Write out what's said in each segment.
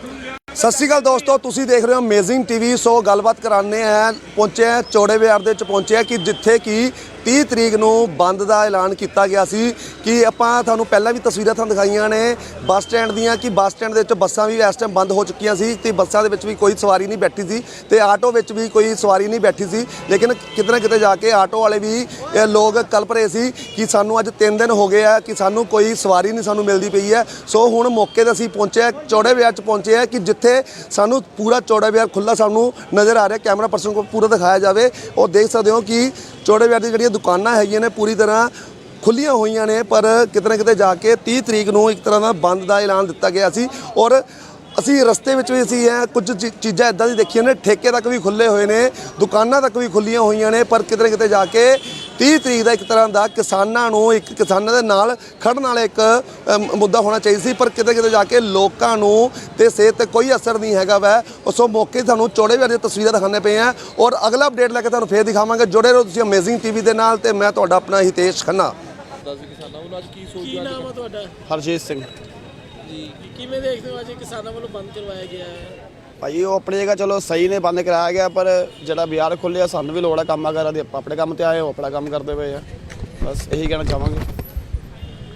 ਸਤਿ ਸ਼੍ਰੀ ਅਕਾਲ ਦੋਸਤੋ, ਤੁਸੀਂ ਦੇਖ ਰਹੇ ਹੋ ਅਮੇਜ਼ਿੰਗ ਟੀਵੀ ਸੋ ਗੱਲਬਾਤ ਕਰਾਣੇ ਆ ਪਹੁੰਚੇ ਆ ਚੌੜੇ ਬਾਜ਼ਾਰ ਦੇ ਵਿੱਚ, ਪਹੁੰਚੇ ਆ ਕਿ ਜਿੱਥੇ ਕਿ 30 ਤਰੀਕ ਨੂੰ ਬੰਦ ਦਾ ਐਲਾਨ ਕੀਤਾ ਗਿਆ ਸੀ ਕਿ ਆਪਾਂ ਤੁਹਾਨੂੰ ਪਹਿਲਾਂ ਵੀ ਤਸਵੀਰਾਂ ਤੁਹਾਨੂੰ ਦਿਖਾਈਆਂ ਨੇ ਬੱਸ ਸਟੈਂਡ ਦੀਆਂ ਕਿ ਬੱਸ ਸਟੈਂਡ ਦੇ ਵਿੱਚ ਬੱਸਾਂ ਵੀ ਇਸ ਟਾਈਮ ਬੰਦ ਹੋ ਚੁੱਕੀਆਂ ਸੀ ਤੇ ਬੱਸਾਂ ਦੇ ਵਿੱਚ ਵੀ ਕੋਈ ਸਵਾਰੀ ਨਹੀਂ ਬੈਠੀ ਸੀ ਤੇ ਆਟੋ ਵਿੱਚ ਵੀ ਕੋਈ ਸਵਾਰੀ ਨਹੀਂ ਬੈਠੀ ਸੀ। ਲੇਕਿਨ ਕਿਤੇ ਨਾ ਕਿਤੇ ਜਾ ਕੇ ਆਟੋ ਵਾਲੇ ਵੀ ਲੋਕ ਕਲਪ ਰਹੇ ਸੀ ਕਿ ਸਾਨੂੰ ਅੱਜ 3 ਦਿਨ ਹੋ ਗਏ ਆ ਕਿ ਸਾਨੂੰ ਕੋਈ ਸਵਾਰੀ ਨਹੀਂ ਸਾਨੂੰ ਮਿਲਦੀ ਪਈ ਹੈ। ਸੋ ਹੁਣ ਮੌਕੇ ਤੇ ਅਸੀਂ ਪਹੁੰਚੇ ਚੌੜੇ ਵਿਆਹ ਚ ਪਹੁੰਚੇ ਆ ਕਿ ਜਿੱਥੇ ਸਾਨੂੰ ਪੂਰਾ ਚੌੜਾ ਬਾਜ਼ਾਰ ਖੁੱਲਾ ਸਾਨੂੰ ਨਜ਼ਰ ਆ ਰਿਹਾ, ਕੈਮਰਾ ਪਰਸਨ ਕੋਲ ਪੂਰਾ ਦਿਖਾਇਆ ਜਾਵੇ। ਉਹ ਦੇਖ ਸਕਦੇ ਹੋ ਕਿ ਚੌੜੇ ਬਾਜ਼ਾਰ ਦੀ ਜਿਹੜੀਆਂ ਦੁਕਾਨਾਂ ਹੈਗੀਆਂ ਨੇ, ਪੂਰੀ ਤਰ੍ਹਾਂ ਖੁੱਲੀਆਂ ਹੋਈਆਂ ਨੇ, ਪਰ ਕਿਤੇ ਨਾ ਕਿਤੇ ਜਾ ਕੇ 30 ਤਰੀਕ ਨੂੰ ਇੱਕ ਤਰ੍ਹਾਂ ਦਾ ਬੰਦ ਦਾ ਐਲਾਨ ਦਿੱਤਾ ਗਿਆ ਸੀ। ਔਰ ਅਸੀਂ ਰਸਤੇ ਵਿੱਚ ਵੀ ਅਸੀਂ ਇਹ ਕੁਝ ਚੀ- ਚੀਜ਼ਾਂ ਇਦਾਂ ਦੀ ਦੇਖੀਆਂ ਨੇ, ਠੇਕੇ ਤੱਕ ਵੀ ਖੁੱਲੇ ਹੋਏ ਨੇ, ਦੁਕਾਨਾਂ ਤੱਕ ਵੀ ਖੁੱਲੀਆਂ ਹੋਈਆਂ ਨੇ, ਪਰ ਕਿਤੇ ਨਾ ਕਿਤੇ ਜਾ ਕੇ 30 ਤਰੀਕ ਦਾ ਇੱਕ ਤਰ੍ਹਾਂ ਦਾ ਕਿਸਾਨਾਂ ਨੂੰ ਇੱਕ ਕਿਸਾਨਾਂ ਦੇ ਨਾਲ ਖੜਨ ਵਾਲਾ ਇੱਕ ਮੁੱਦਾ ਹੋਣਾ ਚਾਹੀਦਾ ਸੀ ਪਰ ਕਿਤੇ ਕਿਤੇ ਜਾ ਕੇ ਲੋਕਾਂ ਨੂੰ ਤੇ ਸਿਹਤ ਤੇ ਕੋਈ ਅਸਰ ਨਹੀਂ ਹੈਗਾ ਵੈ। ਉਸੋਂ ਮੌਕੇ ਤੁਹਾਨੂੰ ਚੌੜੇ ਵਾਰ ਦੀਆਂ ਤਸਵੀਰਾਂ ਦਿਖਾਣੇ ਪਏ ਆ ਔਰ ਅਗਲਾ ਅਪਡੇਟ ਲੈ ਕੇ ਤੁਹਾਨੂੰ ਫੇਰ ਦਿਖਾਵਾਂਗੇ। ਜੁੜੇ ਰਹੋ ਤੁਸੀਂ ਅਮੇਜ਼ਿੰਗ ਟੀਵੀ ਦੇ ਨਾਲ ਤੇ ਮੈਂ ਤੁਹਾਡਾ ਆਪਣਾ ਹਿਤੇਸ਼ ਖੰਨਾ। ਦੱਸ ਕਿਸਾਨਾਂ ਵੱਲੋਂ ਅੱਜ ਕੀ ਸੋਚ ਕੀ ਨਾਮ ਆ ਤੁਹਾਡਾ? ਹਰਜੀਤ ਸਿੰਘ। ਜੀ ਕਿਵੇਂ ਦੇਖਦੇ ਹੋ ਅੱਜ ਕਿਸਾਨਾਂ ਵੱਲੋਂ ਬੰਦ ਕਰਵਾਇਆ ਗਿਆ ਹੈ? ਭਾਈ ਉਹ ਆਪਣੀ ਜਗ੍ਹਾ ਚਲੋ ਸਹੀ ਨੇ ਬੰਦ ਕਰਾਇਆ ਗਿਆ ਪਰ ਜਿਹੜਾ ਬਾਜ਼ਾਰ ਖੁੱਲਿਆ ਸਾਨੂੰ ਵੀ ਲੋੜ ਆ ਕੰਮਾਂ ਕਰਾਂ ਦੀ। ਆਪਾਂ ਆਪਣੇ ਕੰਮ ਤੇ ਆਏ ਹੋ ਆਪਣਾ ਕੰਮ ਕਰਦੇ ਪਏ ਆ। ਬਸ ਇਹੀ ਕਹਿਣਾ ਚਾਹਾਂਗੇ।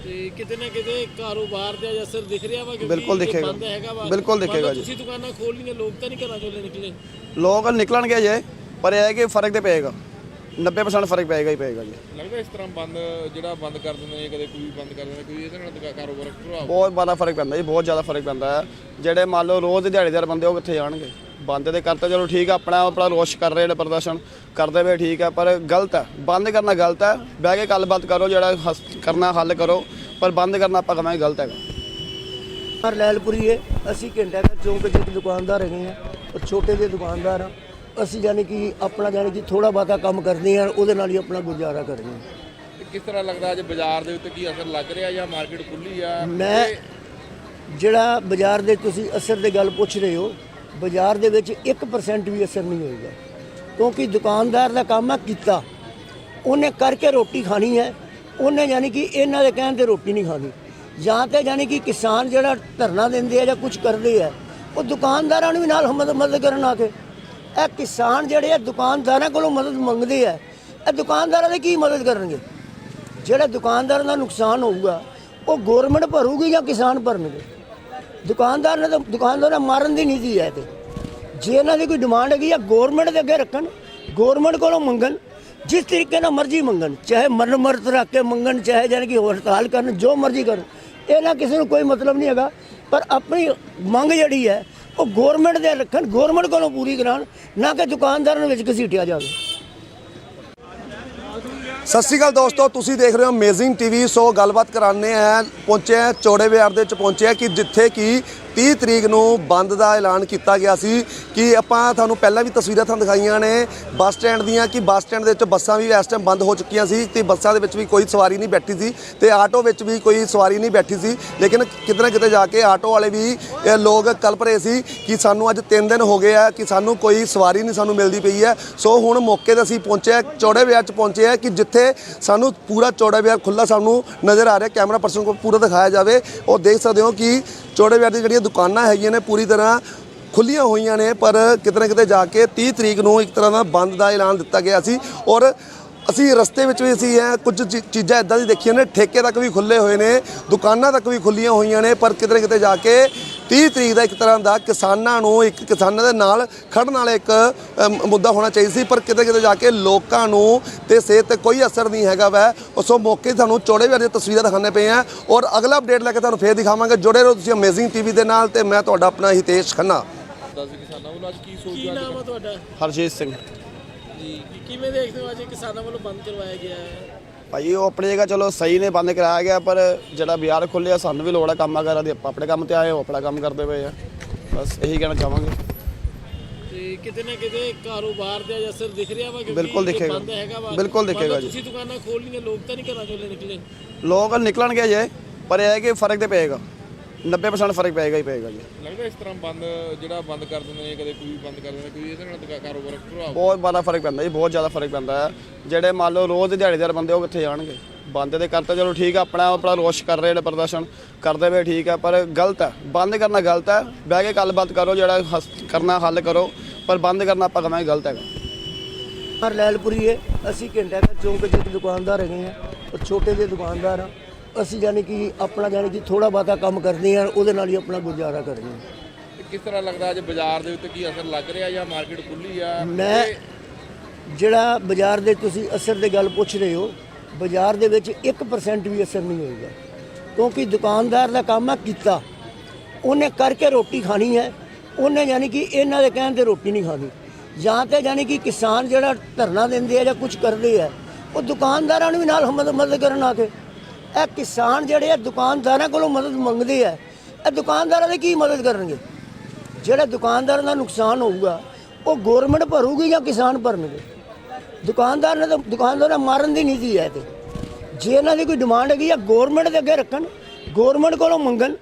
ਤੇ ਕਿਤੇ ਨਾ ਕਿਤੇ ਕਾਰੋਬਾਰ ਤੇ ਅਸਰ ਦਿਖ ਰਿਹਾ ਵਾ ਕਿਉਂਕਿ ਬਿਲਕੁਲ ਦਿਖੇਗਾ। ਬੰਦ ਹੈਗਾ ਵਾ। ਬਿਲਕੁਲ ਮੰਨ ਲਓ ਦਿਖੇਗਾ ਜੀ। ਤੁਸੀਂ ਦੁਕਾਨਾਂ ਖੋਲ ਲਈਆਂ ਲੋਕ ਤਾਂ ਨਹੀਂ ਘਰਾਂ ਚੋਂ ਨਿਕਲੇ। ਲੋਕ ਨਿਕਲਣਗੇ ਜੇ ਪਰ ਇਹ ਹੈ ਕਿ ਫ਼ਰਕ ਤੇ ਪਏਗਾ। 90% ਫ਼ਰਕ ਪਏਗਾ ਹੀ ਪਏਗਾ ਜੀ। ਲੱਗਦਾ ਇਸ ਤਰ੍ਹਾਂ ਬੰਦ ਜਿਹੜਾ ਬੰਦ ਕਰ ਦਿੰਦੇ ਨੇ ਕਦੇ ਕੋਈ ਬੰਦ ਕਰ ਦਿੰਦਾ ਕੋਈ ਇਹਦੇ ਨਾਲ ਦੁਕਾ- ਕਾਰੋਬਾਰ ਪ੍ਰਭਾਵ? ਬਹੁਤ ਬੜਾ ਫ਼ਰਕ ਪੈਂਦਾ ਜੀ ਬਹੁਤ ਜ਼ਿਆਦਾ ਫ਼ਰਕ ਪੈਂਦਾ ਹੈ। ਜਿਹੜੇ ਮੰਨ ਲਓ ਰੋਜ਼ ਦੇ ਦਿਹਾੜੀਦਾਰ ਬੰਦੇ ਉਹ ਕਿੱਥੇ ਜਾਣਗੇ? ਬੰਦ ਤੇ ਕਰਤਾ ਚਲੋ ਠੀਕ ਆ ਆਪਣਾ ਆਪਣਾ ਰੋਸ਼ ਕਰ ਰਹੇ ਨੇ ਪ੍ਰਦਰਸ਼ਨ ਕਰਦੇ ਪਏ ਠੀਕ ਹੈ ਪਰ ਗਲਤ ਹੈ ਬੰਦ ਕਰਨਾ ਗਲਤ ਹੈ ਬਹਿ ਕੇ ਗੱਲਬਾਤ ਕਰੋ ਜਿਹੜਾ ਹੱਸ- ਕਰਨਾ ਹੱਲ ਕਰੋ ਪਰ ਬੰਦ ਕਰਨਾ ਆਪਾਂ ਕਹਾਂਗੇ ਗਲਤ ਹੈਗਾ। ਹਰ ਲੈਲਪੁਰੀ ਹੈ ਅਸੀਂ ਘੰਟਾ ਘਰ ਚੌਂਕ ਇੱਕ ਦੁਕਾਨਦਾਰ ਹੈਗੇ ਆ ਉਹ ਛੋਟੇ ਜਿਹੇ ਦੁਕਾਨਦਾਰ ਆ ਅਸੀਂ ਯਾਨੀ ਕਿ ਆਪਣਾ ਯਾਨੀ ਕਿ ਥੋੜਾ ਬਾਤਾ ਕੰਮ ਕਰਦੇ ਆ ਉਹਦੇ ਨਾਲ ਹੀ ਆਪਣਾ ਗੁਜ਼ਾਰਾ ਕਰਦੇ ਆ। ਤੇ ਕਿਸ ਤਰ੍ਹਾਂ ਲੱਗਦਾ ਅੱਜ ਬਾਜ਼ਾਰ ਦੇ ਉੱਤੇ ਕੀ ਅਸਰ ਲੱਗ ਰਿਹਾ ਜਾਂ ਮਾਰਕੀਟ ਖੁੱਲੀ ਆ? ਮੈਂ ਜਿਹੜਾ ਬਾਜ਼ਾਰ ਦੇ ਤੁਸੀਂ ਅਸਰ ਦੀ ਗੱਲ ਪੁੱਛ ਰਹੇ ਹੋ ਬਾਜ਼ਾਰ ਦੇ ਵਿੱਚ 1% ਵੀ ਅਸਰ ਨਹੀਂ ਹੋਏਗਾ। ਕਿਉਂਕਿ ਦੁਕਾਨਦਾਰ ਦਾ ਕੰਮ ਆ ਕੀਤਾ ਉਹਨੇ ਕਰਕੇ ਰੋਟੀ ਖਾਣੀ ਹੈ ਉਹਨੇ ਯਾਨੀ ਕਿ ਇਹਨਾਂ ਦੇ ਕਹਿਣ ਤੇ ਰੋਟੀ ਨਹੀਂ ਖਾਣੀ। ਜਾਂ ਤੇ ਯਾਨੀ ਕਿ ਕਿਸਾਨ ਜਿਹੜਾ ਧਰਨਾ ਦਿੰਦੇ ਆ ਜਾਂ ਕੁਝ ਕਰਦੇ ਆ ਉਹ ਦੁਕਾਨਦਾਰਾਂ ਨੂੰ ਵੀ ਨਾਲ ਮਦਦ ਮਦਦ ਕਰਨ ਆ ਕੇ। ਇਹ ਕਿਸਾਨ ਜਿਹੜੇ ਆ ਦੁਕਾਨਦਾਰਾਂ ਕੋਲੋਂ ਮਦਦ ਮੰਗਦੇ ਆ, ਇਹ ਦੁਕਾਨਦਾਰਾਂ ਦੀ ਕੀ ਮਦਦ ਕਰਨਗੇ? ਜਿਹੜਾ ਦੁਕਾਨਦਾਰਾਂ ਦਾ ਨੁਕਸਾਨ ਹੋਊਗਾ, ਉਹ ਗਵਰਨਮੈਂਟ ਭਰੂਗੀ ਜਾਂ ਕਿਸਾਨ ਭਰਨਗੇ? ਦੁਕਾਨਦਾਰ ਨੇ ਤਾਂ, ਦੁਕਾਨਦਾਰ ਨੇ ਮਾਰਨ ਦੀ ਨੀਤੀ ਹੈ ਤੇ। ਜੇ ਇਹਨਾਂ ਦੀ ਕੋਈ ਡਿਮਾਂਡ ਹੈਗੀ ਆ ਗਵਰਨਮੈਂਟ ਦੇ ਅੱਗੇ ਰੱਖਣ ਗਵਰਨਮੈਂਟ ਕੋਲੋਂ ਮੰਗਣ, ਜਿਸ ਤਰੀਕੇ ਨਾਲ ਮਰਜ਼ੀ ਮੰਗਣ, ਚਾਹੇ ਮਰਨ ਮਰਤ ਰੱਖ ਕੇ ਮੰਗਣ, ਚਾਹੇ ਜਾਨ ਕਿ ਹੜਤਾਲ ਕਰਨ, ਜੋ ਮਰਜ਼ੀ ਕਰਨ ਇਹਨਾਂ ਕਿਸੇ ਨੂੰ ਕੋਈ ਮਤਲਬ ਨਹੀਂ ਹੈਗਾ। ਪਰ ਆਪਣੀ ਮੰਗ ਜਿਹੜੀ ਹੈ ਉਹ ਗਵਰਨਮੈਂਟ ਦੇ ਰੱਖਣ ਗਵਰਨਮੈਂਟ ਕੋਲੋਂ ਪੂਰੀ ਕਰਾਉਣ, ਨਾ ਕਿ ਦੁਕਾਨਦਾਰਾਂ ਨੂੰ ਵਿੱਚ ਘਸੀਟਿਆ ਜਾਵੇ। ਸਤਿ ਸ਼੍ਰੀ ਅਕਾਲ ਦੋਸਤੋ, ਤੁਸੀਂ ਦੇਖ ਰਹੇ ਹੋ ਅਮੇਜ਼ਿੰਗ ਟੀਵੀ ਸੋ ਗੱਲਬਾਤ ਕਰਾਣੇ ਆ ਪਹੁੰਚੇ ਆ ਚੌੜੇ ਬਾਜ਼ਾਰ ਦੇ ਵਿੱਚ, ਪਹੁੰਚੇ ਆ ਕਿ ਜਿੱਥੇ ਕਿ 30 ਤਰੀਕ ਨੂੰ ਬੰਦ ਦਾ ਐਲਾਨ ਕੀਤਾ ਗਿਆ ਸੀ ਕਿ ਆਪਾਂ ਤੁਹਾਨੂੰ ਪਹਿਲਾਂ ਵੀ ਤਸਵੀਰਾਂ ਤੁਹਾਨੂੰ ਦਿਖਾਈਆਂ ਨੇ ਬੱਸ ਸਟੈਂਡ ਦੀਆਂ ਕਿ ਬੱਸ ਸਟੈਂਡ ਦੇ ਵਿੱਚ ਬੱਸਾਂ ਵੀ ਇਸ ਟਾਈਮ ਬੰਦ ਹੋ ਚੁੱਕੀਆਂ ਸੀ ਤੇ ਬੱਸਾਂ ਦੇ ਵਿੱਚ ਵੀ ਕੋਈ ਸਵਾਰੀ ਨਹੀਂ ਬੈਠੀ ਸੀ ਤੇ ਆਟੋ ਵਿੱਚ ਵੀ ਕੋਈ ਸਵਾਰੀ ਨਹੀਂ ਬੈਠੀ ਸੀ। ਲੇਕਿਨ ਕਿਤੇ ਨਾ ਕਿਤੇ ਜਾ ਕੇ ਆਟੋ ਵਾਲੇ ਵੀ ਲੋਕ ਕਲਪ ਰਹੇ ਸੀ ਕਿ ਸਾਨੂੰ ਅੱਜ 3 ਦਿਨ ਹੋ ਗਏ ਆ ਕਿ ਸਾਨੂੰ ਕੋਈ ਸਵਾਰੀ ਨਹੀਂ ਸਾਨੂੰ ਮਿਲਦੀ ਪਈ ਹੈ। ਸੋ ਹੁਣ ਮੌਕੇ ਤੇ ਅਸੀਂ ਪਹੁੰਚੇ ਚੌੜੇ ਬਾਜ਼ਾਰ ਚ ਪਹੁੰਚੇ ਆ ਕਿ ਜਿੱਥੇ ਸਾਨੂੰ ਪੂਰਾ ਚੌੜਾ ਬਾਜ਼ਾਰ ਖੁੱਲਾ ਸਾਨੂੰ ਨਜ਼ਰ ਆ ਰਿਹਾ, ਕੈਮਰਾ ਪਰਸਨ ਕੋਲ ਪੂਰਾ ਦਿਖਾਇਆ ਜਾਵੇ। ਉਹ ਦੇਖ ਸਕਦੇ ਹੋ ਕਿ ਚੌੜੇ ਬਾਜ਼ਾਰ ਦੀ ਜਿਹੜੀਆਂ ਦੁਕਾਨਾਂ ਹੈਗੀਆਂ ਨੇ ਪੂਰੀ ਤਰ੍ਹਾਂ ਖੁੱਲੀਆਂ ਹੋਈਆਂ ਨੇ, ਪਰ ਕਿਤੇ ਨਾ ਕਿਤੇ ਜਾ ਕੇ 30 ਤਰੀਕ ਨੂੰ ਇੱਕ ਤਰ੍ਹਾਂ ਦਾ ਬੰਦ ਦਾ ਐਲਾਨ ਦਿੱਤਾ ਗਿਆ ਸੀ ਔਰ ਅਸੀਂ ਰਸਤੇ ਵਿੱਚ ਵੀ ਅਸੀਂ ਇਹ ਕੁਝ ਚੀ- ਚੀਜ਼ਾਂ ਇਦਾਂ ਦੀ ਦੇਖੀਆਂ ਨੇ, ਠੇਕੇ ਤੱਕ ਵੀ ਖੁੱਲੇ ਹੋਏ ਨੇ, ਦੁਕਾਨਾਂ ਤੱਕ ਵੀ ਖੁੱਲੀਆਂ ਹੋਈਆਂ ਨੇ, ਪਰ ਕਿਤੇ ਨਾ ਕਿਤੇ ਜਾ ਕੇ 30 ਤਰੀਕ ਦਾ ਇੱਕ ਤਰ੍ਹਾਂ ਦਾ ਕਿਸਾਨਾਂ ਨੂੰ ਇੱਕ ਕਿਸਾਨਾਂ ਦੇ ਨਾਲ ਖੜਨ ਵਾਲਾ ਇੱਕ ਮੁੱਦਾ ਹੋਣਾ ਚਾਹੀਦਾ ਸੀ ਪਰ ਕਿਤੇ ਕਿਤੇ ਜਾ ਕੇ ਲੋਕਾਂ ਨੂੰ ਤੇ ਸਿਹਤ ਤੇ ਕੋਈ ਅਸਰ ਨਹੀਂ ਹੈਗਾ ਵੈ। ਉਸੋਂ ਮੌਕੇ ਤੇ ਤੁਹਾਨੂੰ ਚੌੜੇ ਵਾਰ ਦੀਆਂ ਤਸਵੀਰਾਂ ਦਿਖਾਣੇ ਪਏ ਆ ਔਰ ਅਗਲਾ ਅਪਡੇਟ ਲੈ ਕੇ ਤੁਹਾਨੂੰ ਫੇਰ ਦਿਖਾਵਾਂਗੇ। ਜੁੜੇ ਰਹੋ ਤੁਸੀਂ ਅਮੇਜ਼ਿੰਗ ਟੀਵੀ ਦੇ ਨਾਲ ਤੇ ਮੈਂ ਤੁਹਾਡਾ ਆਪਣਾ ਹਿਤੇਸ਼ ਖੰਨਾ। ਦੱਸ ਕਿਸਾਨਾਂ ਵੱਲੋਂ ਅੱਜ ਕੀ ਸੋਚ ਕੀ ਨਾਮ ਆ ਤੁਹਾਡਾ? ਹਰਜੀਤ ਸਿੰਘ। ਜੀ ਕਿਵੇਂ ਦੇਖਦੇ ਹੋ ਅੱਜ ਕਿਸਾਨਾਂ ਵੱਲੋਂ ਬੰਦ ਕਰਵਾਇਆ ਗਿਆ ਹੈ? ਭਾਈ ਉਹ ਆਪਣੀ ਜਗ੍ਹਾ ਚਲੋ ਸਹੀ ਨੇ ਬੰਦ ਕਰਾਇਆ ਗਿਆ ਪਰ ਜਿਹੜਾ ਬਾਜ਼ਾਰ ਖੁੱਲਿਆ ਸਾਨੂੰ ਵੀ ਲੋੜ ਆ ਕੰਮਾਂ ਕਰਾਂ ਦੀ। ਆਪਾਂ ਆਪਣੇ ਕੰਮ ਤੇ ਆਏ ਹੋ ਆਪਣਾ ਕੰਮ ਕਰਦੇ ਪਏ ਆ। ਬਸ ਇਹੀ ਕਹਿਣਾ ਚਾਹਾਂਗੇ। ਤੇ ਕਿਤੇ ਨਾ ਕਿਤੇ ਕਾਰੋਬਾਰ ਅੱਜ ਅਸਰ ਦਿਖ ਰਿਹਾ ਵਾ ਕਿਉਂਕਿ ਬਿਲਕੁਲ ਦਿਖੇਗਾ। ਬੰਦ ਹੈਗਾ ਵਾ ਬਿਲਕੁਲ ਮੰਨ ਲਓ ਦਿਖੇਗਾ ਜੀ। ਤੁਸੀਂ ਦੁਕਾਨਾਂ ਖੋਲ ਲਈਆਂ ਲੋਕ ਤਾਂ ਨਹੀਂ ਘਰਾਂ ਚੋਂ ਨਿਕਲੇ। ਲੋਕ ਨਿਕਲਣਗੇ ਜੇ ਪਰ ਇਹ ਹੈ ਕਿ ਫ਼ਰਕ ਤੇ ਪਏਗਾ। 90% ਫ਼ਰਕ ਪਏਗਾ ਹੀ ਪਏਗਾ ਜੀ। ਲੱਗਦਾ ਇਸ ਤਰ੍ਹਾਂ ਬੰਦ ਜਿਹੜਾ ਬੰਦ ਕਰ ਦਿੰਦੇ ਨੇ ਕਦੇ ਕੋਈ ਬੰਦ ਕਰ ਦਿੰਦਾ ਕੋਈ ਇਹਦੇ ਨਾਲ ਦੁਕਾ- ਕਾਰੋਬਾਰ ਪ੍ਰਭਾਵ ਬਹੁਤ ਬੜਾ ਫ਼ਰਕ ਪੈਂਦਾ ਜੀ ਬਹੁਤ ਜ਼ਿਆਦਾ ਫ਼ਰਕ ਪੈਂਦਾ ਹੈ। ਜਿਹੜੇ ਮੰਨ ਲਓ ਰੋਜ਼ ਦੇ ਦਿਹਾੜੀਦਾਰ ਬੰਦੇ ਉਹ ਕਿੱਥੇ ਜਾਣਗੇ? ਬੰਦ ਦੇ ਕਰਤਾ ਚਲੋ ਠੀਕ ਆ ਆਪਣਾ ਆਪਣਾ ਰੋਸ਼ ਕਰ ਰਹੇ ਨੇ ਪ੍ਰਦਰਸ਼ਨ ਕਰਦੇ ਵੇ ਠੀਕ ਆ ਪਰ ਗਲਤ ਹੈ। ਬੰਦ ਕਰਨਾ ਗਲਤ ਹੈ ਬਹਿ ਕੇ ਗੱਲਬਾਤ ਕਰੋ ਜਿਹੜਾ ਹੱਸ- ਕਰਨਾ ਹੱਲ ਕਰੋ ਪਰ ਬੰਦ ਕਰਨਾ ਆਪਾਂ ਕਹਾਂਗੇ ਗਲਤ ਹੈਗਾ। ਪਰ ਲੈਲਪੁਰੀ ਹੈ ਅਸੀਂ ਘੰਟਾ ਘਰ ਚੌਂਕ ਇੱਕ ਦੁਕਾਨਦਾਰ ਹੈਗੇ ਆ ਔਰ ਛੋਟੇ ਜਿਹੇ ਦੁਕਾਨਦਾਰ ਆ ਅਸੀਂ ਯਾਨੀ ਕਿ ਆਪਣਾ ਯਾਨੀ ਕਿ ਥੋੜਾ ਬਾਤਾ ਕੰਮ ਕਰਦੇ ਆ ਉਹਦੇ ਨਾਲ ਹੀ ਆਪਣਾ ਗੁਜ਼ਾਰਾ ਕਰਦੇ ਆ ਕਿਸ ਤਰ੍ਹਾਂ ਲੱਗਦਾ ਅੱਜ ਬਾਜ਼ਾਰ ਦੇ ਉੱਤੇ ਕੀ ਅਸਰ ਲੱਗ ਰਿਹਾ ਜਾਂ ਮਾਰਕੀਟ ਖੁੱਲੀ ਆ? ਮੈਂ ਜਿਹੜਾ ਬਾਜ਼ਾਰ ਦੇ ਤੁਸੀਂ ਅਸਰ ਦੀ ਗੱਲ ਪੁੱਛ ਰਹੇ ਹੋ ਬਾਜ਼ਾਰ ਦੇ ਵਿੱਚ 1% ਵੀ ਅਸਰ ਨਹੀਂ ਹੋਏਗਾ। ਕਿਉਂਕਿ ਦੁਕਾਨਦਾਰ ਦਾ ਕੰਮ ਆ ਕੀਤਾ। ਉਹਨੇ ਕਰਕੇ ਰੋਟੀ ਖਾਣੀ ਹੈ। ਉਹਨੇ ਯਾਨੀ ਕਿ ਇਹਨਾਂ ਦੇ ਕਹਿਣ ਤੇ ਰੋਟੀ ਨਹੀਂ ਖਾਣੀ। ਜਾਂ ਤੇ ਯਾਨੀ ਕਿ ਕਿਸਾਨ ਜਿਹੜਾ ਧਰਨਾ ਦਿੰਦੇ ਆ ਜਾਂ ਕੁਝ ਕਰਦੇ ਆ ਉਹ ਦੁਕਾਨਦਾਰਾਂ ਨੂੰ ਵੀ ਨਾਲ ਮਦਦ ਕਰਨ ਆ ਕੇ। ਇਹ ਕਿਸਾਨ ਜਿਹੜੇ ਆ ਦੁਕਾਨਦਾਰਾਂ ਕੋਲੋਂ ਮਦਦ ਮੰਗਦੇ ਆ, ਇਹ ਦੁਕਾਨਦਾਰਾਂ ਦੀ ਕੀ ਮਦਦ ਕਰਨਗੇ? ਜਿਹੜਾ ਦੁਕਾਨਦਾਰਾਂ ਦਾ ਨੁਕਸਾਨ ਹੋਊਗਾ, ਉਹ ਗਵਰਨਮੈਂਟ ਭਰੂਗੀ ਜਾਂ ਕਿਸਾਨ ਭਰਨਗੇ? ਦੁਕਾਨਦਾਰ ਨੇ ਤਾਂ, ਦੁਕਾਨਦਾਰ ਨੇ ਮਾਰਨ ਦੀ ਨੀਤੀ ਹੈ ਤੇ। ਜੇ ਇਹਨਾਂ ਦੀ ਕੋਈ ਡਿਮਾਂਡ ਹੈਗੀ ਆ ਗਵਰਨਮੈਂਟ ਦੇ ਅੱਗੇ ਰੱਖਣ ਗਵਰਨਮੈਂਟ ਕੋਲੋਂ ਮੰਗਣ,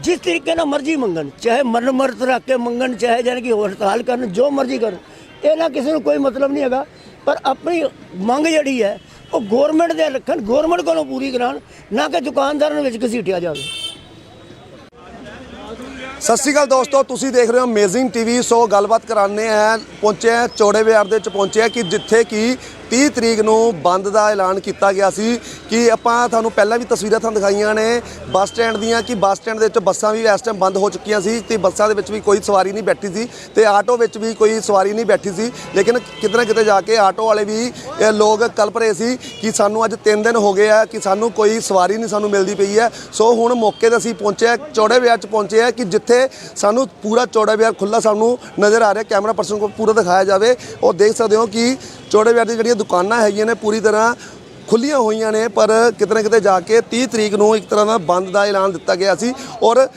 ਜਿਸ ਤਰੀਕੇ ਨਾਲ ਮਰਜ਼ੀ ਮੰਗਣ, ਚਾਹੇ ਮਰਨ ਮਰਤ ਰੱਖ ਕੇ ਮੰਗਣ, ਚਾਹੇ ਜਾਨ ਕਿ ਹੜਤਾਲ ਕਰਨ, ਜੋ ਮਰਜ਼ੀ ਕਰਨ, ਇਹਨਾਂ ਕਿਸੇ ਨੂੰ ਕੋਈ ਮਤਲਬ ਨਹੀਂ ਹੈਗਾ। ਪਰ ਆਪਣੀ ਮੰਗ ਜਿਹੜੀ ਹੈ ਉਹ ਗਵਰਨਮੈਂਟ ਦੇ ਰੱਖਣ ਗਵਰਨਮੈਂਟ ਕੋਲੋਂ ਪੂਰੀ ਕਰਾਉਣ, ਨਾ ਕਿ ਦੁਕਾਨਦਾਰਾਂ ਨੂੰ ਵਿੱਚ ਘਸੀਟਿਆ ਜਾਵੇ। ਸਤਿ ਸ਼੍ਰੀ ਅਕਾਲ ਦੋਸਤੋ, ਤੁਸੀਂ ਦੇਖ ਰਹੇ ਹੋ ਅਮੇਜ਼ਿੰਗ ਟੀਵੀ ਸੋ ਗੱਲਬਾਤ ਕਰਾਣੇ ਆ ਪਹੁੰਚੇ ਆ ਚੌੜੇ ਬਾਜ਼ਾਰ ਦੇ ਵਿੱਚ, ਪਹੁੰਚੇ ਆ ਕਿ ਜਿੱਥੇ ਕਿ 30 ਤਰੀਕ ਨੂੰ ਬੰਦ ਦਾ ਐਲਾਨ ਕੀਤਾ ਗਿਆ ਸੀ ਕਿ ਆਪਾਂ ਤੁਹਾਨੂੰ ਪਹਿਲਾਂ ਵੀ ਤਸਵੀਰਾਂ ਤੁਹਾਨੂੰ ਦਿਖਾਈਆਂ ਨੇ ਬੱਸ ਸਟੈਂਡ ਦੀਆਂ ਕਿ ਬੱਸ ਸਟੈਂਡ ਦੇ ਵਿੱਚ ਬੱਸਾਂ ਵੀ ਇਸ ਟਾਈਮ ਬੰਦ ਹੋ ਚੁੱਕੀਆਂ ਸੀ ਤੇ ਬੱਸਾਂ ਦੇ ਵਿੱਚ ਵੀ ਕੋਈ ਸਵਾਰੀ ਨਹੀਂ ਬੈਠੀ ਸੀ ਤੇ ਆਟੋ ਵਿੱਚ ਵੀ ਕੋਈ ਸਵਾਰੀ ਨਹੀਂ ਬੈਠੀ ਸੀ। ਲੇਕਿਨ ਕਿਤੇ ਨਾ ਕਿਤੇ ਜਾ ਕੇ ਆਟੋ ਵਾਲੇ ਵੀ ਲੋਕ ਕਲਪ ਰਹੇ ਸੀ ਕਿ ਸਾਨੂੰ ਅੱਜ 3 ਦਿਨ ਹੋ ਗਏ ਆ ਕਿ ਸਾਨੂੰ ਕੋਈ ਸਵਾਰੀ ਨਹੀਂ ਸਾਨੂੰ ਮਿਲਦੀ ਪਈ ਹੈ। ਸੋ ਹੁਣ ਮੌਕੇ ਤੇ ਅਸੀਂ ਪਹੁੰਚੇ ਚੌੜੇ ਬਾਜ਼ਾਰ ਚ ਪਹੁੰਚੇ ਆ ਕਿ ਜਿੱਥੇ ਸਾਨੂੰ ਪੂਰਾ ਚੌੜਾ ਬਾਜ਼ਾਰ ਖੁੱਲਾ ਸਾਨੂੰ ਨਜ਼ਰ ਆ ਰਿਹਾ, ਕੈਮਰਾ ਪਰਸਨ ਕੋਲ ਪੂਰਾ ਦਿਖਾਇਆ ਜਾਵੇ। ਉਹ ਦੇਖ ਸਕਦੇ ਹੋ ਕਿ ਚੌੜੇ ਬਾਜ਼ਾਰ ਦੀ ਜਿਹੜੀਆਂ ਦੁਕਾਨਾਂ ਹੈਗੀਆਂ ਨੇ, ਪੂਰੀ ਤਰ੍ਹਾਂ ਖੁੱਲੀਆਂ ਹੋਈਆਂ ਨੇ, ਪਰ ਕਿਤੇ ਨਾ ਕਿਤੇ ਜਾ ਕੇ 30 ਤਰੀਕ ਨੂੰ ਇੱਕ ਤਰ੍ਹਾਂ ਦਾ ਬੰਦ ਦਾ ਐਲਾਨ ਦਿੱਤਾ ਗਿਆ ਸੀ। ਔਰ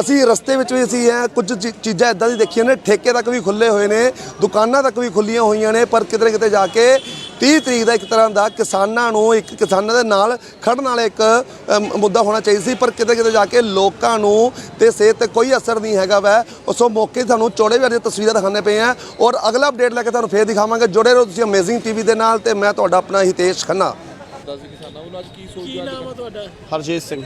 ਅਸੀਂ ਰਸਤੇ ਵਿੱਚ ਵੀ ਅਸੀਂ ਇਹ ਕੁਝ ਚੀ- ਚੀਜ਼ਾਂ ਇਦਾਂ ਦੀ ਦੇਖੀਆਂ ਨੇ, ਠੇਕੇ ਤੱਕ ਵੀ ਖੁੱਲੇ ਹੋਏ ਨੇ, ਦੁਕਾਨਾਂ ਤੱਕ ਵੀ ਖੁੱਲੀਆਂ ਹੋਈਆਂ ਨੇ, ਪਰ ਕਿਤੇ ਨਾ ਕਿਤੇ ਜਾ ਕੇ 30 ਤਰੀਕ ਦਾ ਇੱਕ ਤਰ੍ਹਾਂ ਦਾ ਕਿਸਾਨਾਂ ਨੂੰ ਇੱਕ ਕਿਸਾਨਾਂ ਦੇ ਨਾਲ ਖੜਨ ਵਾਲਾ ਇੱਕ ਮੁੱਦਾ ਹੋਣਾ ਚਾਹੀਦਾ ਸੀ ਪਰ ਕਿਤੇ ਕਿਤੇ ਜਾ ਕੇ ਲੋਕਾਂ ਨੂੰ ਤੇ ਸਿਹਤ ਤੇ ਕੋਈ ਅਸਰ ਨਹੀਂ ਹੈਗਾ ਵੈ। ਉਸੋਂ ਮੌਕੇ ਤੁਹਾਨੂੰ ਚੌੜੇ ਦੀਆਂ ਤਸਵੀਰਾਂ ਦਿਖਾਣੇ ਪਏ ਆ ਔਰ ਅਗਲਾ ਅਪਡੇਟ ਲੈ ਕੇ ਤੁਹਾਨੂੰ ਫੇਰ ਦਿਖਾਵਾਂਗੇ। ਜੁੜੇ ਰਹੋ ਤੁਸੀਂ ਅਮੇਜ਼ਿੰਗ ਟੀਵੀ ਦੇ ਨਾਲ ਤੇ ਮੈਂ ਤੁਹਾਡਾ ਆਪਣਾ ਹਿਤੇਸ਼ ਖੰਨਾ। ਦੱਸ ਕਿਸਾਨਾਂ ਵੱਲੋਂ ਅੱਜ ਕੀ ਸੋਚ ਕੀ ਨਾਮ ਆ ਤੁਹਾਡਾ? ਹਰਜੀਤ ਸਿੰਘ।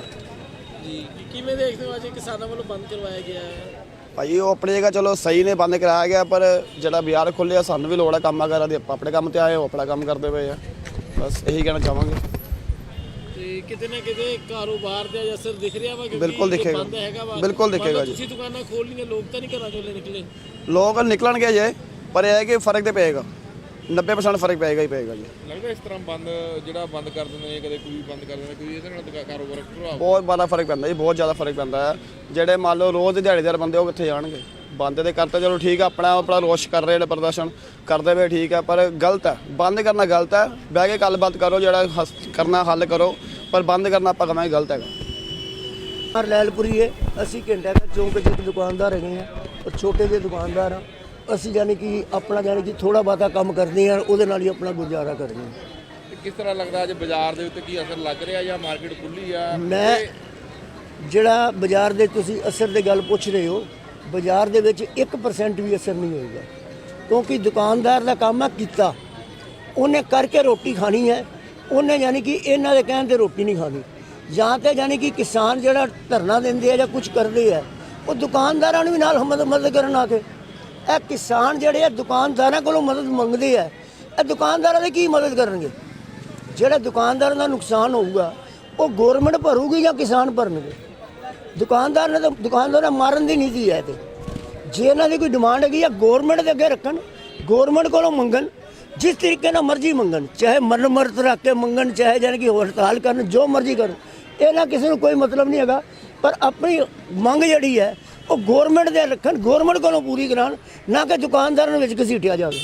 ਜੀ ਕਿਵੇਂ ਦੇਖਦੇ ਹੋ ਅੱਜ ਕਿਸਾਨਾਂ ਵੱਲੋਂ ਬੰਦ ਕਰਵਾਇਆ ਗਿਆ? ਹੈ ਭਾਈ ਉਹ ਆਪਣੀ ਜਗ੍ਹਾ ਚਲੋ ਸਹੀ ਨੇ ਬੰਦ ਕਰਾਇਆ ਗਿਆ ਪਰ ਜਿਹੜਾ ਬਾਜ਼ਾਰ ਖੁੱਲਿਆ ਸਾਨੂੰ ਵੀ ਲੋੜ ਹੈ ਕੰਮਾਂ ਕਾਰਾਂ ਦੀ। ਆਪਾਂ ਆਪਣੇ ਕੰਮ ਤੇ ਆਏ ਹੋ ਆਪਣਾ ਕੰਮ ਕਰਦੇ ਪਏ ਆ। ਬਸ ਇਹੀ ਕਹਿਣਾ ਚਾਹਾਂਗੇ। ਤੇ ਕਿਤੇ ਨਾ ਕਿਤੇ ਕਾਰੋਬਾਰ ਅੱਜ ਅਸਰ ਦਿਖ ਰਿਹਾ ਵਾ ਕਿਉਂਕਿ ਬਿਲਕੁਲ ਜੇ ਦਿਖੇਗਾ। ਬੰਦ ਹੈਗਾ ਵਾ। ਬਿਲਕੁਲ ਮੰਨ ਲਓ ਦਿਖੇਗਾ ਜੀ। ਤੁਸੀਂ ਦੁਕਾਨਾਂ ਖੋਲ ਲਈਆਂ ਲੋਕ ਤਾਂ ਨਹੀਂ ਘਰਾਂ ਚੋਂ ਨਿਕਲੇ। ਲੋਕ ਨਿਕਲਣਗੇ ਜੇ ਪਰ ਇਹ ਹੈ ਕਿ ਫ਼ਰਕ ਤੇ ਪਏਗਾ। 90% ਫ਼ਰਕ ਪਏਗਾ ਹੀ ਪਏਗਾ ਜੀ। ਲੱਗਦਾ ਇਸ ਤਰ੍ਹਾਂ ਬੰਦ ਜਿਹੜਾ ਬੰਦ ਕਰ ਦਿੰਦੇ ਨੇ ਕਦੇ ਕੋਈ ਬੰਦ ਕਰ ਦਿੰਦਾ ਕੋਈ ਇਹਦੇ ਨਾਲ ਕਾਰੋਬਾਰ ਪ੍ਰਭਾਵ ਬਹੁਤ ਬੜਾ ਫ਼ਰਕ ਪੈਂਦਾ ਜੀ ਬਹੁਤ ਜ਼ਿਆਦਾ ਫ਼ਰਕ ਪੈਂਦਾ ਹੈ। ਜਿਹੜੇ ਮੰਨ ਲਓ ਰੋਜ਼ ਦਿਹਾੜੀਦਾਰ ਬੰਦੇ ਉਹ ਕਿੱਥੇ ਜਾਣਗੇ? ਬੰਦ ਦੇ ਕਰਤਾ ਚਲੋ ਠੀਕ ਆ ਆਪਣਾ ਆਪਣਾ ਰੋਸ਼ ਕਰ ਰਹੇ ਨੇ ਪ੍ਰਦਰਸ਼ਨ ਕਰਦੇ ਵੇ ਠੀਕ ਆ ਪਰ ਗਲਤ ਹੈ। ਬੰਦ ਕਰਨਾ ਗਲਤ ਹੈ ਬਹਿ ਕੇ ਗੱਲਬਾਤ ਕਰੋ ਜਿਹੜਾ ਹੱਸ- ਕਰਨਾ ਹੱਲ ਕਰੋ ਪਰ ਬੰਦ ਕਰਨਾ ਆਪਾਂ ਕਹਾਂਗੇ ਗਲਤ ਹੈਗਾ। ਪਰ ਲੈਲਪੁਰੀ ਹੈ ਅਸੀਂ ਘੰਟਾ ਘਰ ਚੌਂਕ ਇੱਕ ਦੁਕਾਨਦਾਰ ਹੈਗੇ ਆ ਔਰ ਛੋਟੇ ਜਿਹੇ ਦੁਕਾਨਦਾਰ ਆ। ਅਸੀਂ ਯਾਨੀ ਕਿ ਆਪਣਾ ਯਾਨੀ ਕਿ ਥੋੜਾ ਬਾਤਾ ਕੰਮ ਕਰਦੇ ਆ ਉਹਦੇ ਨਾਲ ਹੀ ਆਪਣਾ ਗੁਜ਼ਾਰਾ ਕਰਦੇ ਆ ਤੇ ਕਿਸ ਤਰ੍ਹਾਂ ਲੱਗਦਾ ਅੱਜ ਬਾਜ਼ਾਰ ਦੇ ਉੱਤੇ ਕੀ ਅਸਰ ਲੱਗ ਰਿਹਾ ਜਾਂ ਮਾਰਕੀਟ ਖੁੱਲੀ ਆ? ਮੈਂ ਜਿਹੜਾ ਬਾਜ਼ਾਰ ਦੇ ਤੁਸੀਂ ਅਸਰ ਦੀ ਗੱਲ ਪੁੱਛ ਰਹੇ ਹੋ ਬਾਜ਼ਾਰ ਦੇ ਵਿੱਚ 1% ਵੀ ਅਸਰ ਨਹੀਂ ਹੋਏਗਾ। ਕਿਉਂਕਿ ਦੁਕਾਨਦਾਰ ਦਾ ਕੰਮ ਆ ਕੀਤਾ। ਉਹਨੇ ਕਰਕੇ ਰੋਟੀ ਖਾਣੀ ਹੈ। ਉਹਨੇ ਯਾਨੀ ਕਿ ਇਹਨਾਂ ਦੇ ਕਹਿਣ ਤੇ ਰੋਟੀ ਨਹੀਂ ਖਾਣੀ। ਜਾਂ ਤੇ ਯਾਨੀ ਕਿ ਕਿਸਾਨ ਜਿਹੜਾ ਧਰਨਾ ਦਿੰਦੇ ਆ ਜਾਂ ਕੁਝ ਕਰਦੇ ਆ ਉਹ ਦੁਕਾਨਦਾਰਾਂ ਨੂੰ ਵੀ ਨਾਲ ਮਦਦ ਮਦਦ ਕਰਨ ਆ ਕੇ। ਇਹ ਕਿਸਾਨ ਜਿਹੜੇ ਆ, ਦੁਕਾਨਦਾਰਾਂ ਕੋਲੋਂ ਮਦਦ ਮੰਗਦੇ ਆ। ਇਹ ਦੁਕਾਨਦਾਰਾਂ ਦੀ ਕੀ ਮਦਦ ਕਰਨਗੇ? ਜਿਹੜਾ ਦੁਕਾਨਦਾਰਾਂ ਦਾ ਨੁਕਸਾਨ ਹੋਊਗਾ, ਉਹ ਗਵਰਨਮੈਂਟ ਭਰੂਗੀ ਜਾਂ ਕਿਸਾਨ ਭਰਨਗੇ? ਦੁਕਾਨਦਾਰ ਨੇ ਤਾਂ, ਦੁਕਾਨਦਾਰਾਂ ਮਾਰਨ ਦੀ ਨੀਤੀ ਹੈ ਤੇ। ਜੇ ਇਹਨਾਂ ਦੀ ਕੋਈ ਡਿਮਾਂਡ ਹੈਗੀ ਆ ਗਵਰਨਮੈਂਟ ਦੇ ਅੱਗੇ ਰੱਖਣ ਗਵਰਨਮੈਂਟ ਕੋਲੋਂ ਮੰਗਣ, ਜਿਸ ਤਰੀਕੇ ਨਾਲ ਮਰਜ਼ੀ ਮੰਗਣ, ਚਾਹੇ ਮਰਨ ਮਰਤ ਰੱਖ ਕੇ ਮੰਗਣ, ਚਾਹੇ ਜਾਨ ਕਿ ਹੜਤਾਲ ਕਰਨ, ਜੋ ਮਰਜ਼ੀ ਕਰਨ, ਇਹਨਾਂ ਕਿਸੇ ਨੂੰ ਕੋਈ ਮਤਲਬ ਨਹੀਂ ਹੈਗਾ। ਪਰ ਆਪਣੀ ਮੰਗ ਜਿਹੜੀ ਹੈ ਉਹ ਗਵਰਨਮੈਂਟ ਦੇ ਰੱਖਣ ਗਵਰਨਮੈਂਟ ਕੋਲੋਂ ਪੂਰੀ ਕਰਾਉਣ, ਨਾ ਕਿ ਦੁਕਾਨਦਾਰਾਂ ਨੂੰ ਵਿੱਚ ਘਸੀਟਿਆ ਜਾਵੇ।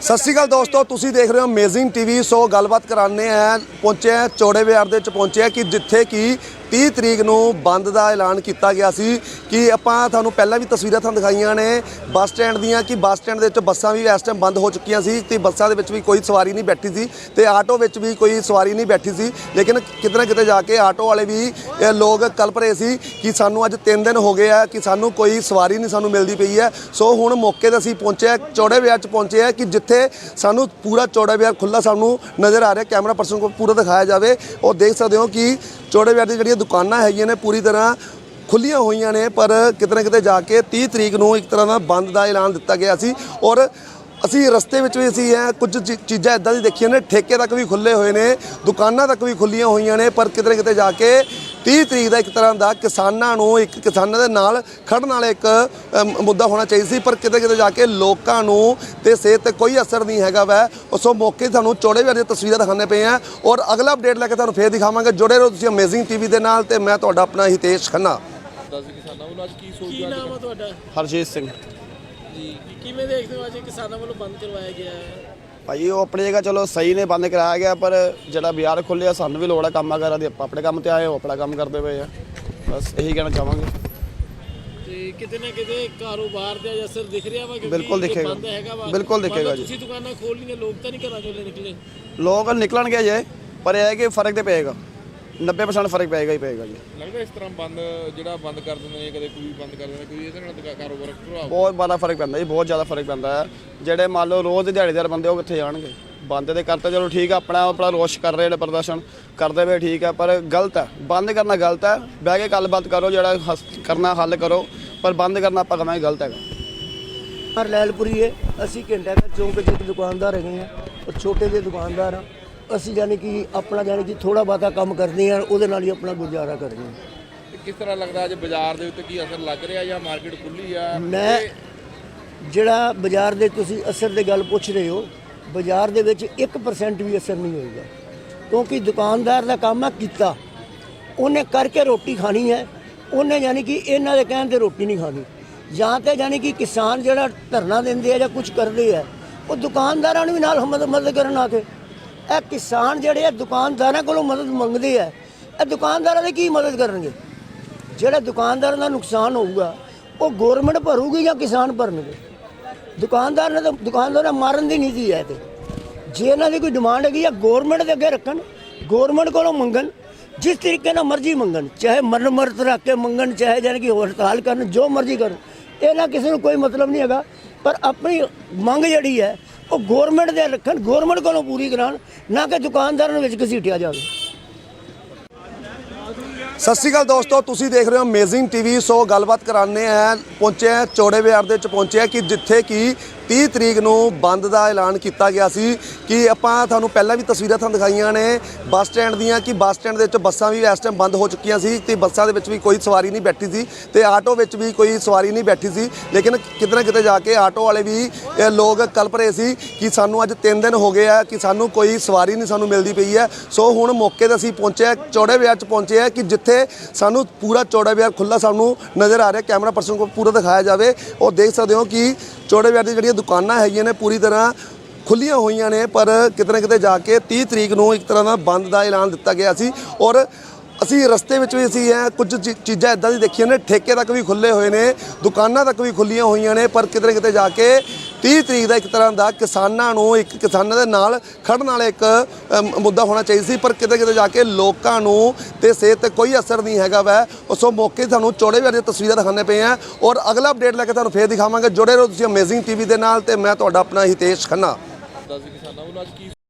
ਸਤਿ ਸ਼੍ਰੀ ਅਕਾਲ ਦੋਸਤੋ, ਤੁਸੀਂ ਦੇਖ ਰਹੇ ਹੋ ਅਮੇਜ਼ਿੰਗ ਟੀਵੀ ਸੋ ਗੱਲਬਾਤ ਕਰਾਣੇ ਆ ਪਹੁੰਚੇ ਆ ਚੌੜੇ ਬਾਜ਼ਾਰ ਦੇ ਵਿੱਚ, ਪਹੁੰਚੇ ਆ ਕਿ ਜਿੱਥੇ ਕਿ 30 ਤਰੀਕ ਨੂੰ ਬੰਦ ਦਾ ਐਲਾਨ ਕੀਤਾ ਗਿਆ ਸੀ ਕਿ ਆਪਾਂ ਤੁਹਾਨੂੰ ਪਹਿਲਾਂ ਵੀ ਤਸਵੀਰਾਂ ਤੁਹਾਨੂੰ ਦਿਖਾਈਆਂ ਨੇ ਬੱਸ ਸਟੈਂਡ ਦੀਆਂ ਕਿ ਬੱਸ ਸਟੈਂਡ ਦੇ ਵਿੱਚ ਬੱਸਾਂ ਵੀ ਇਸ ਟਾਈਮ ਬੰਦ ਹੋ ਚੁੱਕੀਆਂ ਸੀ ਤੇ ਬੱਸਾਂ ਦੇ ਵਿੱਚ ਵੀ ਕੋਈ ਸਵਾਰੀ ਨਹੀਂ ਬੈਠੀ ਸੀ ਤੇ ਆਟੋ ਵਿੱਚ ਵੀ ਕੋਈ ਸਵਾਰੀ ਨਹੀਂ ਬੈਠੀ ਸੀ। ਲੇਕਿਨ ਕਿਤੇ ਨਾ ਕਿਤੇ ਜਾ ਕੇ ਆਟੋ ਵਾਲੇ ਵੀ ਲੋਕ ਕਲਪ ਰਹੇ ਸੀ ਕਿ ਸਾਨੂੰ ਅੱਜ 3 ਦਿਨ ਹੋ ਗਏ ਆ ਕਿ ਸਾਨੂੰ ਕੋਈ ਸਵਾਰੀ ਨਹੀਂ ਸਾਨੂੰ ਮਿਲਦੀ ਪਈ ਹੈ। ਸੋ ਹੁਣ ਮੌਕੇ ਤੇ ਅਸੀਂ ਪਹੁੰਚੇ ਹਾਂ, ਚੌੜੇ ਵਿਆਹ 'ਚ ਪਹੁੰਚੇ ਆ ਕਿ ਜਿੱਥੇ ਸਾਨੂੰ ਪੂਰਾ ਚੌੜਾ ਵਿਆਹ ਖੁੱਲਾ ਸਾਨੂੰ ਨਜ਼ਰ ਆ ਰਿਹਾ ਕੈਮਰਾ ਪਰਸਨ ਕੋਲ ਪੂਰਾ ਦਿਖਾਇਆ ਜਾਵੇ। ਉਹ ਦੇਖ ਸਕਦੇ ਹੋ ਕਿ ਚੌੜੇ ਵਿਆਹ ਦੀ ਜਿਹੜੀਆਂ ਦੁਕਾਨਾਂ ਹੈਗੀਆਂ ਨੇ ਪੂਰੀ ਤਰ੍ਹਾਂ ਖੁੱਲੀਆਂ ਹੋਈਆਂ ਨੇ, ਪਰ ਕਿਤੇ ਨਾ ਕਿਤੇ ਜਾ ਕੇ 30 ਤਰੀਕ ਨੂੰ ਇੱਕ ਤਰ੍ਹਾਂ ਦਾ ਬੰਦ ਦਾ ਐਲਾਨ ਦਿੱਤਾ ਗਿਆ ਸੀ। ਔਰ ਅਸੀਂ ਰਸਤੇ ਵਿੱਚ ਵੀ ਅਸੀਂ ਇਹ ਕੁਝ ਚੀ- ਚੀਜ਼ਾਂ ਇਦਾਂ ਦੀ ਦੇਖੀਆਂ ਨੇ, ਠੇਕੇ ਤੱਕ ਵੀ ਖੁੱਲੇ ਹੋਏ ਨੇ, ਦੁਕਾਨਾਂ ਤੱਕ ਵੀ ਖੁੱਲੀਆਂ ਹੋਈਆਂ ਨੇ, ਪਰ ਕਿਤੇ ਨਾ ਕਿਤੇ ਜਾ ਕੇ 30 ਤਰੀਕ ਦਾ ਇੱਕ ਤਰ੍ਹਾਂ ਦਾ ਕਿਸਾਨਾਂ ਨੂੰ ਇੱਕ ਕਿਸਾਨਾਂ ਦੇ ਨਾਲ ਖੜਨ ਵਾਲਾ ਇੱਕ ਮੁੱਦਾ ਹੋਣਾ ਚਾਹੀਦਾ ਸੀ ਪਰ ਕਿਤੇ ਕਿਤੇ ਜਾ ਕੇ ਲੋਕਾਂ ਨੂੰ ਤੇ ਸਿਹਤ ਤੇ ਕੋਈ ਅਸਰ ਨਹੀਂ ਹੈਗਾ ਵੈ। ਉਸੋਂ ਮੌਕੇ ਤੁਹਾਨੂੰ ਚੌੜੇ ਵਿਆਹ ਦੀਆਂ ਤਸਵੀਰਾਂ ਦਿਖਾਣੇ ਪਏ ਆ ਔਰ ਅਗਲਾ ਅਪਡੇਟ ਲੈ ਕੇ ਤੁਹਾਨੂੰ ਫੇਰ ਦਿਖਾਵਾਂਗੇ। ਜੁੜੇ ਰਹੋ ਤੁਸੀਂ ਅਮੇਜ਼ਿੰਗ ਟੀਵੀ ਦੇ ਨਾਲ ਤੇ ਮੈਂ ਤੁਹਾਡਾ ਆਪਣਾ ਹਿਤੇਸ਼ ਖੰਨਾ। ਦੱਸ ਕਿਸਾਨਾਂ ਵੱਲੋਂ ਅੱਜ ਕੀ ਸੋਚ ਕੀ ਨਾਮ ਆ ਤੁਹਾਡਾ? ਹਰਜੀਤ ਸਿੰਘ। ਜੀ ਕਿਵੇਂ ਦੇਖਦੇ ਹੋ ਅੱਜ ਕਿਸਾਨਾਂ ਵੱਲੋਂ ਬੰਦ ਕਰਵਾਇਆ ਗਿਆ ਹੈ? ਭਾਈ ਉਹ ਆਪਣੀ ਜਗ੍ਹਾ ਚਲੋ ਸਹੀ ਨੇ ਬੰਦ ਕਰਾਇਆ ਗਿਆ ਪਰ ਜਿਹੜਾ ਬਾਜ਼ਾਰ ਖੁੱਲਿਆ ਸਾਨੂੰ ਵੀ ਲੋੜ ਆ ਕੰਮ ਵਗੈਰਾ ਦੀ। ਆਪਾਂ ਆਪਣੇ ਕੰਮ ਤੇ ਆਏ ਹੋ ਆਪਣਾ ਕੰਮ ਕਰਦੇ ਪਏ ਆ। ਬਸ ਇਹੀ ਕਹਿਣਾ ਚਾਹਾਂਗੇ। ਤੇ ਕਿਤੇ ਨਾ ਕਿਤੇ ਕਾਰੋਬਾਰ ਤੇ ਅਸਰ ਦਿਖ ਰਿਹਾ ਵਾ ਕਿਉਂਕਿ ਬਿਲਕੁਲ ਦਿਖੇਗਾ। ਬੰਦ ਹੈਗਾ ਵਾ। ਬਿਲਕੁਲ ਮੰਨ ਲਓ ਦਿਖੇਗਾ ਜੀ। ਤੁਸੀਂ ਦੁਕਾਨਾਂ ਖੋਲ ਲਈਆਂ ਲੋਕ ਤਾਂ ਨਹੀਂ ਘਰਾਂ ਚੋਂ ਨਿਕਲੇ। ਲੋਕ ਨਿਕਲਣਗੇ ਜੇ ਪਰ ਇਹ ਹੈ ਕਿ ਫ਼ਰਕ ਤੇ ਪਏਗਾ। 90% ਫ਼ਰਕ ਪਏਗਾ ਹੀ ਪਏਗਾ ਜੀ। ਲੱਗਦਾ ਇਸ ਤਰ੍ਹਾਂ ਬੰਦ ਜਿਹੜਾ ਬੰਦ ਕਰ ਦਿੰਦੇ ਨੇ ਕਦੇ ਕੋਈ ਬੰਦ ਕਰ ਦਿੰਦੇ ਕੋਈ ਇਹਦੇ ਨਾਲ ਦੁਕਾ- ਕਾਰੋਬਾਰ ਪ੍ਰਭਾਵ ਬਹੁਤ ਬੜਾ ਫ਼ਰਕ ਪੈਂਦਾ ਜੀ ਬਹੁਤ ਜ਼ਿਆਦਾ ਫ਼ਰਕ ਪੈਂਦਾ ਹੈ। ਜਿਹੜੇ ਮੰਨ ਲਓ ਰੋਜ਼ ਦੇ ਦਿਹਾੜੀਦਾਰ ਬੰਦੇ ਉਹ ਕਿੱਥੇ ਜਾਣਗੇ? ਬੰਦ ਦੇ ਕਰਤੇ ਚਲੋ ਠੀਕ ਆ ਆਪਣਾ ਆਪਣਾ ਰੋਸ਼ ਕਰ ਰਹੇ ਨੇ ਪ੍ਰਦਰਸ਼ਨ ਕਰਦੇ ਵੇ ਠੀਕ ਹੈ ਪਰ ਗਲਤ ਹੈ। ਬੰਦ ਕਰਨਾ ਗਲਤ ਹੈ ਬਹਿ ਕੇ ਗੱਲਬਾਤ ਕਰੋ ਜਿਹੜਾ ਹੱਸ- ਕਰਨਾ ਹੱਲ ਕਰੋ ਪਰ ਬੰਦ ਕਰਨਾ ਆਪਾਂ ਕਹਾਂਗੇ ਗਲਤ ਹੈਗਾ। ਪਰ ਲੈਲਪੁਰੀ ਹੈ ਅਸੀਂ ਘੰਟਾ ਘਰ ਚੌਂਕ ਇੱਕ ਦੁਕਾਨਦਾਰ ਹੈਗੇ ਆ ਉਹ ਛੋਟੇ ਜਿਹੇ ਦੁਕਾਨਦਾਰ ਆ। ਅਸੀਂ ਯਾਨੀ ਕਿ ਆਪਣਾ ਯਾਨੀ ਕਿ ਥੋੜਾ ਬਾਤਾ ਕੰਮ ਕਰਦੇ ਆ ਉਹਦੇ ਨਾਲ ਹੀ ਆਪਣਾ ਗੁਜ਼ਾਰਾ ਕਰਦੇ ਆ। ਤੇ ਕਿਸ ਤਰ੍ਹਾਂ ਲੱਗਦਾ ਅੱਜ ਬਾਜ਼ਾਰ ਦੇ ਉੱਤੇ ਕੀ ਅਸਰ ਲੱਗ ਰਿਹਾ ਜਾਂ ਮਾਰਕੀਟ ਖੁੱਲੀ ਆ? ਮੈਂ ਜਿਹੜਾ ਬਾਜ਼ਾਰ ਦੇ ਤੁਸੀਂ ਅਸਰ ਦੀ ਗੱਲ ਪੁੱਛ ਰਹੇ ਹੋ ਬਾਜ਼ਾਰ ਦੇ ਵਿੱਚ 1% ਵੀ ਅਸਰ ਨਹੀਂ ਹੋਏਗਾ। ਕਿਉਂਕਿ ਦੁਕਾਨਦਾਰ ਦਾ ਕੰਮ ਆ ਕੀਤਾ ਉਹਨੇ ਕਰਕੇ ਰੋਟੀ ਖਾਣੀ ਹੈ ਉਹਨੇ ਯਾਨੀ ਕਿ ਇਹਨਾਂ ਦੇ ਕਹਿਣ ਤੇ ਰੋਟੀ ਨਹੀਂ ਖਾਣੀ। ਜਾਂ ਤੇ ਯਾਨੀ ਕਿ ਕਿਸਾਨ ਜਿਹੜਾ ਧਰਨਾ ਦਿੰਦੇ ਆ ਜਾਂ ਕੁਝ ਕਰਦੇ ਆ ਉਹ ਦੁਕਾਨਦਾਰਾਂ ਨੂੰ ਵੀ ਨਾਲ ਮਦਦ ਮਦਦ ਕਰਨ ਆ ਕੇ। ਇਹ ਕਿਸਾਨ ਜਿਹੜੇ ਆ ਦੁਕਾਨਦਾਰਾਂ ਕੋਲੋਂ ਮਦਦ ਮੰਗਦੇ ਆ, ਇਹ ਦੁਕਾਨਦਾਰਾਂ ਦੀ ਕੀ ਮਦਦ ਕਰਨਗੇ? ਜਿਹੜਾ ਦੁਕਾਨਦਾਰਾਂ ਦਾ ਨੁਕਸਾਨ ਹੋਊਗਾ, ਉਹ ਗਵਰਨਮੈਂਟ ਭਰੂਗੀ ਜਾਂ ਕਿਸਾਨ ਭਰਨਗੇ? ਦੁਕਾਨਦਾਰ ਨੇ ਤਾਂ, ਦੁਕਾਨਦਾਰਾਂ ਮਾਰਨ ਦੀ ਨੀਤੀ ਹੈ ਇਹ ਤੇ। ਜੇ ਇਹਨਾਂ ਦੀ ਕੋਈ ਡਿਮਾਂਡ ਹੈਗੀ ਆ ਗਵਰਨਮੈਂਟ ਦੇ ਅੱਗੇ ਰੱਖਣ ਗਵਰਨਮੈਂਟ ਕੋਲੋਂ ਮੰਗਣ, ਜਿਸ ਤਰੀਕੇ ਨਾਲ ਮਰਜ਼ੀ ਮੰਗਣ, ਚਾਹੇ ਮਰਨ ਮਰਤ ਰੱਖ ਕੇ ਮੰਗਣ, ਚਾਹੇ ਜਾਨ ਕਿ ਹੜਤਾਲ ਕਰਨ, ਜੋ ਮਰਜ਼ੀ ਕਰਨ, ਇਹਨਾਂ ਕਿਸੇ ਨੂੰ ਕੋਈ ਮਤਲਬ ਨਹੀਂ ਹੈਗਾ। ਪਰ ਆਪਣੀ ਮੰਗ ਜਿਹੜੀ ਹੈ ਉਹ ਗਵਰਨਮੈਂਟ ਦੇ ਰੱਖਣ, ਗਵਰਨਮੈਂਟ ਕੋਲੋਂ ਪੂਰੀ ਕਰਾਉਣ, ਨਾ ਕਿ ਦੁਕਾਨਦਾਰਾਂ ਨੂੰ ਵਿੱਚ ਘਸੀਟਿਆ ਜਾਵੇ। ਸਤਿ ਸ਼੍ਰੀ ਅਕਾਲ ਦੋਸਤੋ, ਤੁਸੀਂ ਦੇਖ ਰਹੇ ਹੋ ਅਮੇਜ਼ਿੰਗ ਟੀਵੀ ਸੋ ਗੱਲਬਾਤ ਕਰਾਣੇ ਆ ਪਹੁੰਚੇ ਆ ਚੌੜੇ ਵਿਆਰ ਦੇ ਵਿੱਚ, ਪਹੁੰਚੇ ਆ ਕਿ ਜਿੱਥੇ ਕਿ 30 ਤਰੀਕ ਨੂੰ ਬੰਦ ਦਾ ਐਲਾਨ ਕੀਤਾ ਗਿਆ ਸੀ ਕਿ ਆਪਾਂ ਤੁਹਾਨੂੰ ਪਹਿਲਾਂ ਵੀ ਤਸਵੀਰਾਂ ਤੁਹਾਨੂੰ ਦਿਖਾਈਆਂ ਨੇ ਬੱਸ ਸਟੈਂਡ ਦੀਆਂ ਕਿ ਬੱਸ ਸਟੈਂਡ ਦੇ ਵਿੱਚ ਬੱਸਾਂ ਵੀ ਇਸ ਟਾਈਮ ਬੰਦ ਹੋ ਚੁੱਕੀਆਂ ਸੀ ਤੇ ਬੱਸਾਂ ਦੇ ਵਿੱਚ ਵੀ ਕੋਈ ਸਵਾਰੀ ਨਹੀਂ ਬੈਠੀ ਸੀ ਤੇ ਆਟੋ ਵਿੱਚ ਵੀ ਕੋਈ ਸਵਾਰੀ ਨਹੀਂ ਬੈਠੀ ਸੀ। ਲੇਕਿਨ ਕਿਤੇ ਨਾ ਕਿਤੇ ਜਾ ਕੇ ਆਟੋ ਵਾਲੇ ਵੀ ਲੋਕ ਕਲਪ ਰਹੇ ਸੀ ਕਿ ਸਾਨੂੰ ਅੱਜ 3 ਦਿਨ ਹੋ ਗਏ ਆ ਕਿ ਸਾਨੂੰ ਕੋਈ ਸਵਾਰੀ ਨਹੀਂ ਸਾਨੂੰ ਮਿਲਦੀ ਪਈ ਹੈ। ਸੋ ਹੁਣ ਮੌਕੇ ਤੇ ਅਸੀਂ ਪਹੁੰਚੇ ਚੌੜੇ ਵਿਆਹ 'ਚ ਪਹੁੰਚੇ ਆ ਕਿ ਜਿੱਥੇ ਸਾਨੂੰ ਪੂਰਾ ਚੌੜਾ ਵਿਆਹ ਖੁੱਲਾ ਸਾਨੂੰ ਨਜ਼ਰ ਆ ਰਿਹਾ, ਕੈਮਰਾ ਪਰਸਨ ਕੋਲ ਪੂਰਾ ਦਿਖਾਇਆ ਜਾਵੇ। ਉਹ ਦੇਖ ਸਕਦੇ ਹੋ ਕਿ ਚੌੜੇ ਵਿਆਹ ਦੀ ਜਿਹੜੀਆਂ ਦੁਕਾਨਾਂ ਹੈਗੀਆਂ ਨੇ ਪੂਰੀ ਤਰ੍ਹਾਂ ਖੁੱਲੀਆਂ ਹੋਈਆਂ ਨੇ, ਪਰ ਕਿਤੇ ਨਾ ਕਿਤੇ ਜਾ ਕੇ 30 ਤਰੀਕ ਨੂੰ ਇੱਕ ਤਰ੍ਹਾਂ ਦਾ ਬੰਦ ਦਾ ਐਲਾਨ ਦਿੱਤਾ ਗਿਆ ਸੀ ਔਰ ਅਸੀਂ ਰਸਤੇ ਵਿੱਚ ਵੀ ਅਸੀਂ ਇਹ ਕੁਝ ਚੀ- ਚੀਜ਼ਾਂ ਇਦਾਂ ਦੀ ਦੇਖੀਆਂ ਨੇ, ਠੇਕੇ ਤੱਕ ਵੀ ਖੁੱਲੇ ਹੋਏ ਨੇ, ਦੁਕਾਨਾਂ ਤੱਕ ਵੀ ਖੁੱਲੀਆਂ ਹੋਈਆਂ ਨੇ, ਪਰ ਕਿਤੇ ਨਾ ਕਿਤੇ ਜਾ ਕੇ 30 ਤਰੀਕ ਦਾ ਇੱਕ ਤਰ੍ਹਾਂ ਦਾ ਕਿਸਾਨਾਂ ਨੂੰ ਇੱਕ ਕਿਸਾਨਾਂ ਦੇ ਨਾਲ ਖੜਨ ਵਾਲਾ ਇੱਕ ਮੁੱਦਾ ਹੋਣਾ ਚਾਹੀਦਾ ਸੀ, ਪਰ ਕਿਤੇ ਕਿਤੇ ਜਾ ਕੇ ਲੋਕਾਂ ਨੂੰ ਤੇ ਸਿਹਤ ਤੇ ਕੋਈ ਅਸਰ ਨਹੀਂ ਹੈਗਾ ਵੈ। ਉਸੋਂ ਮੌਕੇ ਤੁਹਾਨੂੰ ਚੌੜੇ ਵਿਆਹ ਦੀਆਂ ਤਸਵੀਰਾਂ ਦਿਖਾਣੇ ਪਏ ਆ ਔਰ ਅਗਲਾ ਅਪਡੇਟ ਲੈ ਕੇ ਤੁਹਾਨੂੰ ਫੇਰ ਦਿਖਾਵਾਂਗੇ। ਜੁੜੇ ਰਹੋ ਤੁਸੀਂ ਅਮੇਜ਼ਿੰਗ ਟੀਵੀ ਦੇ ਨਾਲ ਤੇ ਮੈਂ ਤੁਹਾਡਾ ਆਪਣਾ ਹਿਤੇਸ਼ ਖੰਨਾ। ਦੱਸ ਕਿਸਾਨਾਂ ਵੱਲੋਂ ਅੱਜ ਕੀ